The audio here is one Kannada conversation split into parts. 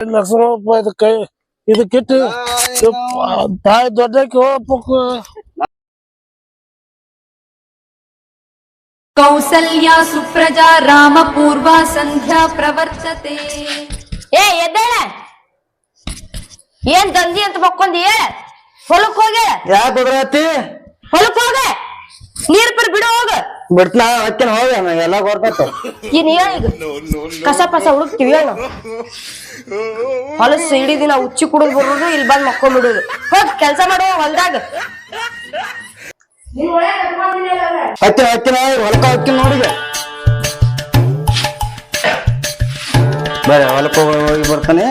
ಲಕ್ಷ್ಮಣಪ್ಪ ಇದು ಕೈ ಇದಕ್ಕಿಟ್ಟು ತಾಯಿ ದೊಡ್ಡಕ್ಕೆ ಹೋಗ್ಬೇಕು ಕೌಸಲ್ಯ ಸುಪ್ರಜಾ ರಾಮ ಪೂರ್ವ ಸಂಧ್ಯಾ ಪ್ರವರ್ತತೆ. ಏ ಎದ್ದೇಳ. ಏನ್ ತಂದಿ ಅಂತ ಮಕ್ಕೊಂದಿ ಹೇಳ ಹೊಲಕ್ ಹೋಗಿ. ಯಾ ಹೊಲಕ್ ಹೋಗ. ನೀರ್ ಪರ್ ಬಿಡು ಹೋಗ. ಬಿಡ್ತನ ಹತ್ತಿನ ಹೋಗ ಎಲ್ಲ ಕೊಡ್ತೈತೆ ಏನ್ ಹೇಳ ಈಗ? ಕಸ ಪಸ ಹುಡುಕ್ತಿವಿ ಹೇಳು. ಹೊಲಸ್ ಇಡೀ ದಿನ ಉಚ್ಚಿ ಕುಡಿದು ಬರೋದು ಇಲ್ಲಿ ಬಂದ್ ಮಕ್ಕೊಂಡ್ಬಿಡುದು ಹೋಗ ಕೆಲಸ ಮಾಡೋ ಹೊಲ್ದಾಗ. ಹತ್ತಿನ ಹತ್ತಿನ ಹೊಲಕ್ಕ ಹೋಗ್ತೀನಿ ನೋಡಿದ. ಬರ್ರಿ ಹೊಲಕ ಹೋಗಿ ಹೋಗಿ ಬರ್ತಾನೆ.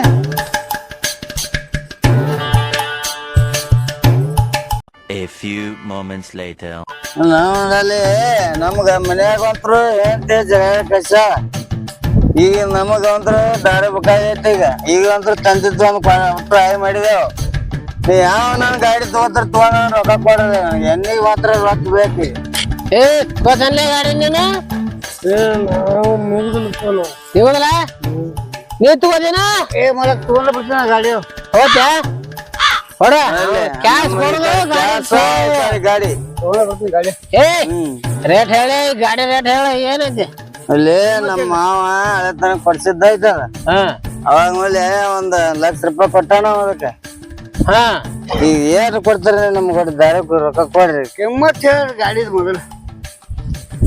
A few moments later. ನಮ್ಮಲ್ಲಿ ನಮ್ಗ ಮನ್ಯಾಗ ಅಂತ್ರು ಹೆಂಡತಿ ಜಗಳ ಕಷ್ಟ ಈಗ ನಮಗ ಅಂತ್ರ ದಾರಿ ಬೇಕಾಗೈತಿ ಈಗ. ಈಗ ಅಂತ್ರ ತಂದಿದ್ದು ಒಂದು ಟ್ರೈ ಮಾಡಿದೆವು. ನೀ ಯಾವ ನನ್ ಗಾಡಿ ತಗೋತಾರ ತಗೊಂಡ ರೊಕ್ಕ ಕೊಡ್ರಿ ನನಗೆ ಎಣ್ಣಿಗೆ ಮಾತ್ರ ರೊಕ್ಕ ಬೇಕು. ಏ ಕೊಸನ್ಲೆ ಗಾಡಿ ನೀನು? ಏ ನಾವು ತಗೋದೇನ? ಏ ಮಲಕ್ ತಗೊಂಡ ಬಿಡ್ತೀನಿ ಗಾಡಿ. ಹೋಗ್ತಾ ಹೊರ ಕ್ಯಾಶ್ ಕೊಡುದು ಗಾಡಿ. ಗಾಡಿ ಗಾಡಿ. ಏ ರೇಟ್ ಹೇಳಿ ಗಾಡಿ ರೇಟ್ ಹೇಳಿ ಏನೈತಿ? ಅಲ್ಲಿ ನಮ್ಮ ಮಾವ ಹಳೆ ತನಕ ಕೊಡ್ಸಿದ್ದ ಹಾ. ಅವಾಗ ಮೇಲೆ ಒಂದ್ ಲಕ್ಷ ರೂಪಾಯಿ ಕೊಟ್ಟಾನ ಅದಕ್ಕೆ. ಹಾ. ಈಗ ಏನ್ ಕೊಡ್ತಾರ ನಮ್ಗೆ ದಾರಿ ರೊಕ್ಕ ಕೊಡ್ರಿ. ಕಿಮ್ಮತ್ ಹೇಳ್ರಿ ಗಾಡಿದ ಮೊದಲ.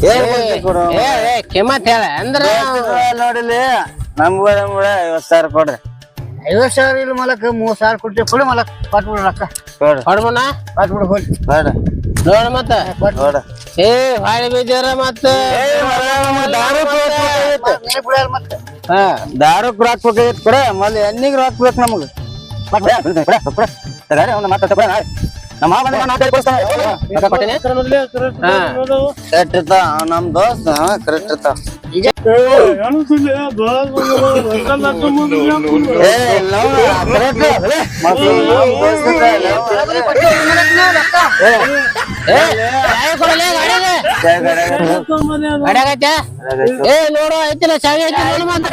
ಏನ್ ಕೊಡ್ತೀರಿ ಕೊಡು ಏ ಏ ಕಿಮ್ಮತ್ ಹೇಳ ಅಂದ್ರ ನೋಡಿಲಿ ನಮ್ಗ ನಮ್ಗ ಐವತ್ ಸಾವಿರ ಕೊಡ್ರಿ. ಐವತ್ ಸಾವಿರ ಇಲ್ಲ ಮಲಕ್ ಮೂವತ್ ಸಾವಿರ ಕೊಡ್ತೀವಿ ಕೊಡಿ ಮಲಕ್. ಕೊಟ್ಬಿಡ್ರಿ ರೊಕ್ಕ. ಕೊಡ್ರಿ ಹೊಡ್ಮನ ಕೊಟ್ಬಿಡು ಹೋಗಿ. ಬೇಡ. ನೋಡ ಮತ್ತ. ನೋಡ. ಏ ಹಾಳಿ ಬೀಜಾರ ಮತ್ತ. ಹಾ. ದಾರು ರೊಕ್ಕ ಬೇಕಾಗಿತ್ತು ಕೊಡ. ಮೊದ್ಲು ಎಣ್ಣಿಗೆ ರೊಕ್ಕ ಬೇಕು ನಮಗ ನಮ್ಮ ಮಾವ ಬಂದ ನಾ ಕೈ ಕೊಡ್ತಾನೆ. ರೊಕ್ಕ ಕೊಟ್ಟಿನಿ ಕರ್ನೂಲ್ಲೆ ಕರೆಕ್ಟ್ ಹಾ. ನೋಡು. ಕರೆಕ್ಟ್ ಇರ್ತಾವ ಅವ ನಮ್ ದೋಸ್ತ ಕರೆಕ್ಟ್ ಇರ್ತಾವ ಏ, ಅನ್ಸುತ್ತೆ, ದ್ವಾರ ಬಂದ್ರು, ರೊಕ್ಕ ಹಾಕೊಂಬಂದ್ರು ಯಾಕೆ? ಏ ಲವ್ ಕರೆಕ್ಟ್ ಮಕ್ಳು ನಮ್ ದೋಸ್ತ ಇರ್ತಾವ, ಲವ್. ಏ ಚಾವಿ ಕೊಡಲೇ ಗಾಡಿಗೆ ಜಯ ಗಣೇಶ. ಹಾಕೊಂಬರ್ರಿ ಅದು. ಗಾಡಿ ಆಗೈತೆ ಏ ನೋಡು ಐತಿಲ್ಲ ಚಾವಿ ಐತಿ ನೋಡು ಮತ್ತೆ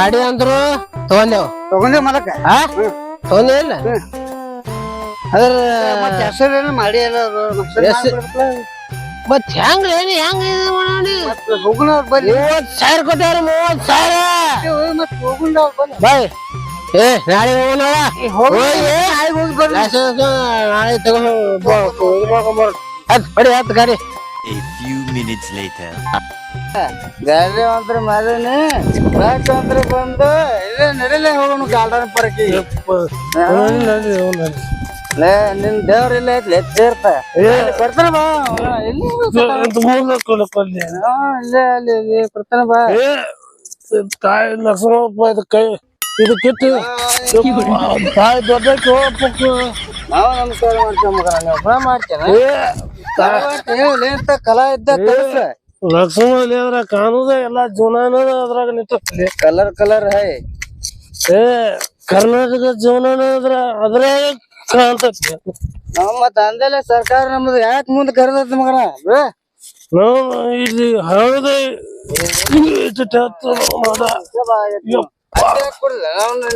ಗಾಡಿ ಅಂದ್ರು ತಗೊಂಡೆವು ತಗೊಂಡೇವ್ ಮಲಕ? ಆ? ತಗೊಂಡೆ ಇಲ್ಲ. ಅದ್ರ ಮತ್ತೆ ಮಾಡಿ ಹೆಸರು ಏನು ಮಾಡ್ಬಿಡ್ಬೇಕು. ಮತ್ ಹೆಂಗ್ ಏನಿ ಹೆಂಗ್ ಇದು ಮಾಡಿ ಮತ್ತೆ ಹೋಗುನವ್ರು ಬರ್ರಿ ಮೂವತ್ ಸಾವಿರ ಕೊಟ್ಟಾರ ಮೂವತ್ ಸಾವಿರ. ಹೋಗುನವ್ರು ಬಾಯ್. ಏ ನಾಳೆ ಹೋಗೋಣ ನಾಳೆ ತಗೊಂಡು ಹತ್ ಬಡಿ ಹತ್ ಗಾಡಿ. A few minutes later. ಗಾಡಿ ಅಂತ್ರ ಮಾರೇನೆ ಬ್ಯಾಕ್ ಅಂತ್ರ ಬಂದು ಇಲ್ಲೇ ನಡಿಲೇ ಹೋಗೋಣ ಗಾರ್ಡನ್ ಪರಕಿ ನಿನ್ ದೇವ್ರ ಇಲ್ಲ ಐತ್ಲೆ ಸೇರ್ತ ಕೊಡ್ತಾನ ಬಾ. ಇಲ್ಲೇ ಅಲ್ಲಿ ಇಲ್ಲಿ ಕೊಡ್ತಾನ ಬಾ. ತಾಯಿ ಲಕ್ಷ್ಮಣಪ್ಪ ಇದು ಕೈ ಇದಕ್ಕಿಟ್ಟು ತಾಯಿ ದೊಡ್ಡಕ್ಕೆ ಹೋಗ್ಬೇಕು. ನಾವು ನಮಸ್ಕಾರ ಮಾಡ್ತೇವೆ ಮಗ ಮಾಡ್ತೇನೆ. ಕಲಾ ಇದ್ದ ಕಲಸ. ಲಕ್ಷ್ಮಣ ಅದ್ರ ಕಾಣುದ ಎಲ್ಲಾ ಜೀವನ ಅದ್ರಾಗ ನಿಂತೈತಿ ಕಲರ್ ಕಲರ್ ಹೈ. ಏ ಕರ್ನಾಟಕ ಜೀವನ ಅದ್ರ ಅದ್ರಾಗ ಕಾಣ್ತೈತಿ. ನಾವ್ ಮತ್ತ ಅಂದಲೆ ಸರ್ಕಾರ ನಮ್ದು ಯಾಕೆ ಮುಂದೆ ಕರೆದೈತಿ ಮಗನ? ನಾವು ಇಲ್ಲಿ ಹೌದು.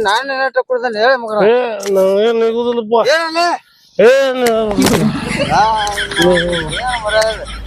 ನಾನು ಏನಾಟ ಕುಡ್ದಾನೆ ಹೇಳಿ ಮಗನ. ಏ ನಾವೇನ್ ನಿಗುದಿಲ್ಲಪ್ಪ.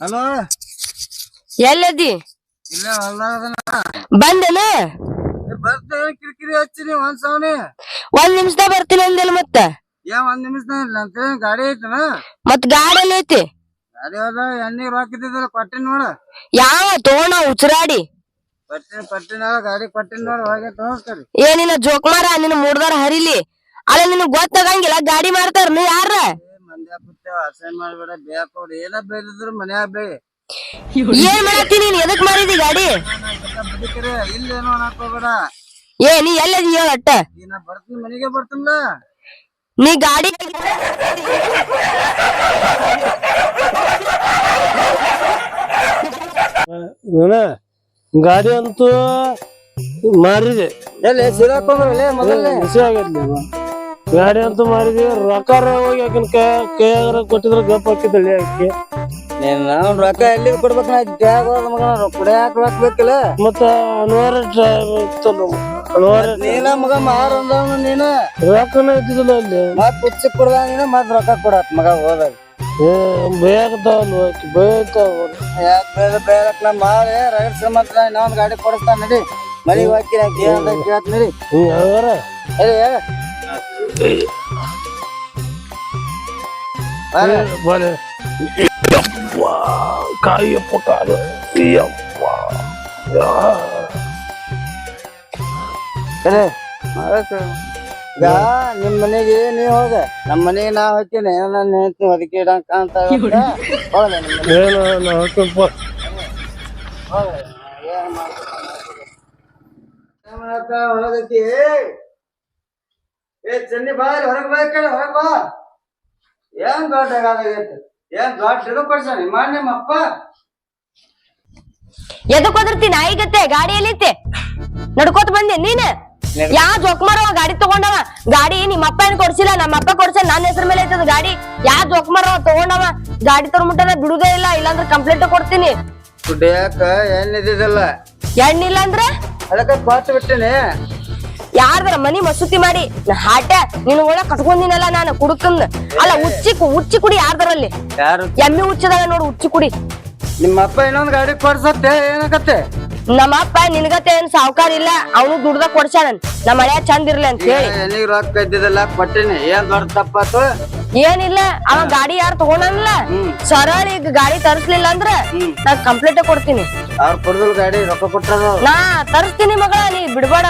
ಹಲೋ? ಎಲ್ಲದಿ? ಇಲ್ಲ ಬಂದೇನ? ಬರ್ತೇವೆ ಕಿರಿಕಿರಿ ಹಚ್ಚಿನಿ ಒಂದ್ ಸವನಿ. ಒಂದ್ ನಿಮಿಷದಾಗ ಬರ್ತೀನಿ ಅಂದಿಲ್ಲ ಮತ್ತೆ? ಏ ಒಂದ್ ನಿಮಿಷದಾಗ ಇಲ್ಲ ಅಂತ ಗಾಡಿ ಐತನ? ಮತ್ ಗಾಡಿ ಎಲ್ಲ ಐತಿ? ಗಾಡಿ ಅದ ಎಣ್ಣೆ ರೊಕ್ಕ ಇದ್ದಿದ್ದಲ್ಲ ಕೊಟ್ಟಿನ ನೋಡ. ಯಾವ ತೋಣ ಉಚ್ರಾಡಿ ಪಟ್ಟಿನ ಪಟ್ಟಿನ ಗಾಡಿ ಕೊಟ್ಟಿನ ನೋಡ ಹೋಗಿ ನಿನ್ನ ಏನಿನ ಜೋಕ್ಮಾರ ನಿನ್ನ ಮೂಡ್ದಾರ ಹರಿಲಿ. ಅಲ್ಲ ನಿನಗ್ ಗೊತ್ತಾಗಂಗಿಲ್ಲ ಗಾಡಿ ಮಾಡ್ತಾರ ನೀ ಯಾರ ಮಂದ್ಯಾಗ ಕೂತೇವ ಅಸಹ್ಯ ಮಾಡ್ಬೇಡ ಬೇಕೋಡ್ ಏನ ಬೇದಿದ್ರು ಮನ್ಯಾಗ ಬೇ ಏನ್ ಮಾಡತ್ತಿ ನೀನ್? ಎದಕ್ ಮಾರಿದಿ ಗಾಡಿ? ಬದುಕರೆ ಇಲ್ಲೇನೋ ಅನ್ನಕೋಬೇಡ ಏ ನೀ ಎಲ್ಲದಿ ಹೇಳ ಅಟ್ಟ ಈಗ ನಾ ಬರ್ತೀನಿ ಮನೆಗೆ ಬರ್ತೀನಲ್ಲ ನೀ ಗಾಡಿ ನೋಡ ಗಾಡಿ ಅಂತೂ ಮಾರಿದೆ. ಎಲ್ಲಿ ಸಿರಾಕೊಂಡ್ರಲ್ಲೇ ಮೊದಲೇ ಖುಷಿ ಆಗೈತಿ ಗಾಡಿ ಅಂತ ಮಾರಿದ್ವಿ ರೊಕ್ಕ ಹೋಗಿ ಆಕಿನ ಕೈ ಕೈಯಾಗ ಕೊಟ್ಟಿದ್ರ ಗಪ್ ಹಾಕಿದ್ದಳ್ಳಿ ಆಕಿ ನೀನ್ ನಾನು ರೊಕ್ಕ ಎಲ್ಲಿ ಕೊಡ್ಬೇಕು ನಾ ಹೋದ ಮಗ ಕುಡಿಯಾಕ ರೊಕ್ಕ ಬೇಕಿಲ್ಲ? ಮತ್ತ ನೀನ ಮಗ ಮಾರ ಅಂದವನು ನೀನ? ರೊಕ್ಕನ ಇದ್ದಿದ್ದಿಲ್ಲ ಅಲ್ಲಿ. ಮತ್ ಕೊಡ್ದ ನೀನ ಮತ್ ರೊಕ್ಕ ಕೊಡತ್ ಮಗ ಹೋದಾಗ. ಏ ಬೇಕದವಲ್ವ ಆಕಿ ಬೇಯ್ತಾವ ಯಾಕೆ ನಾ ಮಾರಿ ಇನ್ನೊಂದ್ ಗಾಡಿ ಕೊಡಿಸ್ತಾನ ನಡಿ. ಮನೆಗೆ ಹಾಕಿ ಹಾಕಿ ಅಂತ ಕೇಳತ್ ನಡಿ. ಹಿಂಗ ಅದೇ ಹೇಳ ಬಾಲೆ ಕಾಯಪ್ಪ ಕಾಲು ಯಪ್ಪ ಸರಿ ಈಗ ನಿಮ್ ಮನೆಗೆ ನೀ ಹೋಗ ನಮ್ಮ ಮನೆಗೆ ನಾ ಹೋಗ್ತೀನಿ ನನ್ನ ಹೆಂಡತಿ ಅದಕ್ಕೆ ಇಡಂಕ ಅಂತ. ಏನು? ಏ ಚೆನ್ನಿ ಬಾ ಇಲ್ಲಿ ಹೊರಗೆ ಬಾ ಈ ಹೊರಗೆ ಬಾ. ಏನ್ ದೊಡ್ಡ ಆಗೈತಿ ಏನ್ ದೊಡ್ಡ ಇದು ಕೊಡ್ಸಾನ ಮಾಡಿ ನಿಮ್ಮ ಅಪ್ಪ. ಎದಕ್ ಒದರ್ತಿ ನಾಯಿಗತ್ತೆ ಗಾಡಿ ಎಲ್ಲಿತ್ತೆ ನಡ್ಕೋತ ಬಂದೆ. ನೀನ್? ಯಾ ಜೋಕ್ಮಾರವ ಗಾಡಿ ತಗೊಂಡವ. ಗಾಡಿ ನಿಮ್ಮಪ್ಪ ಏನ್ ಕೊಡ್ಸಿಲ್ಲ? ನಮ್ಮಪ್ಪ ಕೊಡ್ಸ ನನ್ನ ಹೆಸರು ಮೇಲೆ ಐತದ ಗಾಡಿ. ಯಾ ಜೋಕ್ಮಾರವ ತಗೊಂಡವ. ಗಾಡಿ ತರ ತಗೊಂಡ್ಬಿಟ್ಟ ಬಿಡುದೇ ಇಲ್ಲ. ಇಲ್ಲಾಂದ್ರೆ ಕಂಪ್ಲೇಂಟ್ ಕೊಡ್ತೀನಿ. ಕುಡಿಯಾಕ ಏನಿದ್ದಿದ್ದಲ್ಲ ಎಣ್ಣಿಲ್ಲ ಅಂದ್ರ ಅದಕ್ಕೆ ಕೊಟ್ಟು ಬಿಟ್ಟಿನಿ. ಯಾರ್ದಾರ ಮನಿ ಮಸೂತಿ ಮಾಡಿ. ಹಾಟ ನಿನ್ ಒಳ ಕಟ್ಕೊಂಡಿನಲ್ಲ ನಾನು ಕುಡುಕಂದ್. ಅಲ್ಲ ಉಚ್ಚಿ ಉಚ್ಚಿ ಕುಡಿ ಯಾರ್ದಾರಲ್ಲಿ ಯಾರು? ಎಮ್ಮಿ ಉಚ್ಚದಾಗ ನೋಡು ಉಚ್ಚಿ ಕುಡಿ. ನಿಮ್ಮ ಅಪ್ಪ ಇನ್ನೊಂದ್ ಗಾಡಿ ಕೊಡ್ಸತ್ತೆ ಏನಕತ್ತೆ ನಮ್ಮ ಅಪ್ಪ ನಿನ್ಗತೆ ಏನ್ ಸಾವುಕಾರ ಇಲ್ಲ ಅವನು ದುಡ್ದ ಕೊಡ್ಸಾನ ನಮ್ಮ ಮಳೆ ಚಂದ ಇರ್ಲಿ ಅಂತ ಹೇಳಿ. ರೊಕ್ಕ ಇದ್ದಿದ್ದಲ್ಲ ಕೊಟ್ಟಿನಿ ಏನ್ ದೊಡ್ಡ ತಪ್ಪಾತು ಏನಿಲ್ಲ ಅವ ಗಾಡಿ ಯಾರು ತಗೊಂಡಲ್ಲ ಸರಳ ಈಗ ಗಾಡಿ ತರಿಸ್ಲಿಲ್ಲ ಅಂದ್ರ ನಾ ಕಂಪ್ಲೇಂಟ್ ಕೊಡ್ತೀನಿ. ಅವ್ರ ಕುಡ್ದಲ್ ಗಾಡಿ ರೊಕ್ಕ ಕೊಟ್ಟರು ನಾ ತರಿಸ್ತೀನಿ ಮಗಳ ನೀ ಬಿಡ್ಬೇಡ.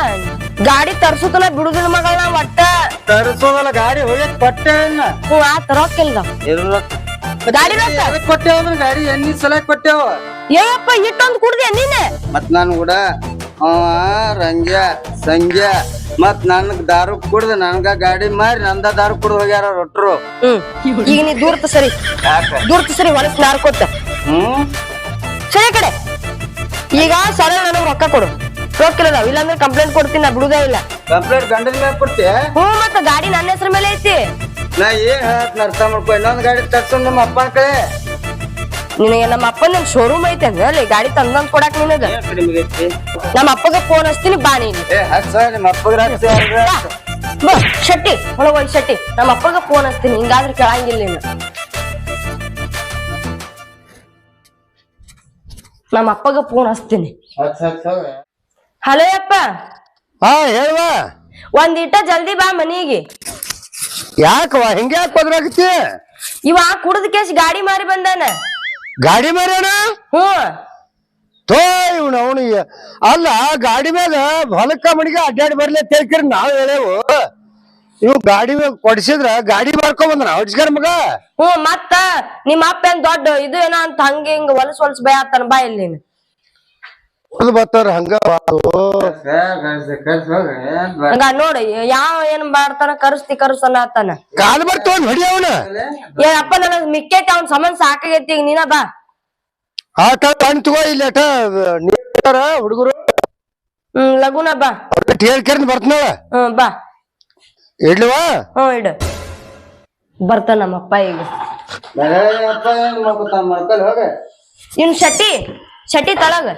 ಗಾಡಿ ತರ್ಸೋದಲ್ಲ ಬಿಡುದಿಲ್ಲ ಮಗಳ ಒಟ್ಟ. ತರಿಸೋದಲ್ಲ ಗಾಡಿ ಹೋಗಿ ಕೊಟ್ಟೆ ಹ್ಞೂ ಆ ಗಾಡಿ ರೊಕ್ಕ ಕೊಟ್ಟೆವ ಅಂದ್ರೆ ಗಾಡಿ ಎಣ್ಣಿ ಸಲ ಕೊಟ್ಟೆವ. ಏನಪ್ಪ ಇಟ್ಟೊಂದು ಕುಡ್ದೆ ನೀನೆ ಮತ್ ನಾನು ಕೂಡ ಅವ ರಂಗ್ಯ ಸಂಗ್ಯ ಮತ್ ನನ್ ದಾರು ಕುಡ್ದ ನನ್ಗ ಗಾಡಿ ಮಾರಿ ನಂದ ದಾರು ಕುಡ್ದು ಹೋಗ್ಯಾರ ರೊಟ್ರು. ಹ್ಮ್. ಈಗ ನೀ ದೂರ್ತ ಸರಿ. ಯಾಕ? ದೂರ್ತ ಸರಿ ಹೊಲಸ್ ನಾರ್ಕೊತ ಹ್ಮ್. ಸರಿ ಕಡೆ. ಈಗ ಸರಳ ನನಗ್ ರೊಕ್ಕ ಕೊಡು. ರೊಕ್ಕ ಇಲ್ಲ ಇಲ್ಲಾಂದ್ರೆ ಕಂಪ್ಲೇಂಟ್ ಕೊಡ್ತೀನಿ ನಾ ಬಿಡುದೇ ಇಲ್ಲ. ಕಂಪ್ಲೇಂಟ್ ಗಂಡನ ಮೇಲೆ ಕೊಡ್ತೀಯ? ಹ್ಞೂ ಮತ್ತೆ ಗಾಡಿ ನನ್ನ ಹೆಸರು ಮೇಲೆ ಐತಿ. ನಾ ಏನ್ ಹೇಳತ್ ಅರ್ಥ ಮಾಡ್ಕೊ ಇನ್ನೊಂದ್ ಗಾಡಿ ತರ್ಸು ನಮ್ಮ ಅಪ್ಪನ ಕಡೆ. ನಿನಗೆ ನಮ್ಮ ಅಪ್ಪನ ಶೋರೂಮ್ ಐತೆ ಅಂದ್ರೆ ಅಲ್ಲಿ ಗಾಡಿ ತಂದಂದ್ ಕೊಡಾಕ್ ನಿನಗ. ಏನ್ ಕಡಿಮೆ ಐತಿ? ನಮ್ಮ ಅಪ್ಪಗ ಫೋನ್ ಹಚ್ತೀನಿ ಬಾ ನೀನು. ಏ ಹಚ್ಚ ನಿಮ್ಮ ಅಪ್ಪಗ ಹಚ್ಚ ಬಾ ಶೆಟ್ಟಿ ಒಳಗ್ ಹೋಗಿ ಶೆಟ್ಟಿ. ನಮ್ಮ ಅಪ್ಪಗ ಫೋನ್ ಹಚ್ತೀನಿ ಹಿಂಗಾದ್ರೆ ಕೇಳಂಗಿಲ್ಲ ನೀನು. ನಮ್ಮ ಅಪ್ಪಗ ಫೋನ್ ಹಚ್ತೀನಿ. ಹಚ್ಚ ಹಚ್ಚ ಹಲೋ ಅಪ್ಪ ಹಾ ಹೇಳುವ. ಒಂದಿಟ ಜಲ್ದಿ ಬಾ ಮನಿಗೆ. ಯಾಕವ ಹಿಂಗೆ ಯಾಕೆ ಬದ್ರಾಗತಿ ಇವ ಕುಡ್ದ ಕೇಸ್ ಗಾಡಿ ಮಾರಿ ಬಂದಾನ. ಗಾಡಿ ಮಾರ್ಯಾನ? ಹ್ಞೂ. ತೋ ಇವನ ಅವನು ಅಲ್ಲ ಗಾಡಿ ಮ್ಯಾಗ ಹೊಲಕ್ಕ ಮನಿಗೆ ಅಡ್ಡಾಡಿ ಬರ್ಲಿ ತೇಳ್ಕಿರಿ ನಾವ್ ಹೇಳೇವು. ಇವ್ ಗಾಡಿ ಮ್ಯಾಗ ಕೊಡ್ಸಿದ್ರ ಗಾಡಿ ಮಾಡ್ಕೊಂಡ್ ಬಂದ್ರ ಹೊಡ್ಸ್ಗಾರ ಮಗ? ಹ್ಞೂ ಮತ್ತ ನಿಮ್ಮ ಅಪ್ಪ ಏನ್ ದೊಡ್ಡ ಇದು ಏನೋ ಅಂತ ಹಂಗ ಹಿಂಗ ಹೊಲಸ್ ಹೊಲಸ್ ಭಯ ಆತನ ಬಾ ಇಲ್ಲಿ ನೀನು. ಅದು ಬರ್ತಾರ ಹಂಗ. ಹಂಗ ನೋಡಿ ಯಾವ ಏನ್ ಮಾಡ್ತಾನ ಕರ್ಸ್ತಿ ಕರ್ಸನ ಆತಾನ ಕಾಲ್ ಬರ್ತ ಹೊಡಿ ಅವನ. ಏ ಅಪ್ಪ ನನಗ್ ಮಿಕ್ಕೈತಿ ಅವ್ನ ಸಮಾನ ಸಾಕಾಗೈತಿ ಈಗ ನೀನ ಬಾ. ಆಟ ಕಣ್ ತಗೋ ಇಲ್ಲ ಆಟ ನೀರ ಹುಡುಗರು? ಹ್ಮ್ ಲಗುನ ಬಾ. ಹೇಳ್ಕೇರ್ನ ಹ್ಮ್ ಬಾ. ಇಡ್ಲವಾ? ಹ್ಮ್ ಇಡು. ಬರ್ತಾನ ನಮ್ಮಪ್ಪ ಈಗ. ಇನ್ ಶೆಟ್ಟಿ ಶೆಟ್ಟಿ ತಳಗ.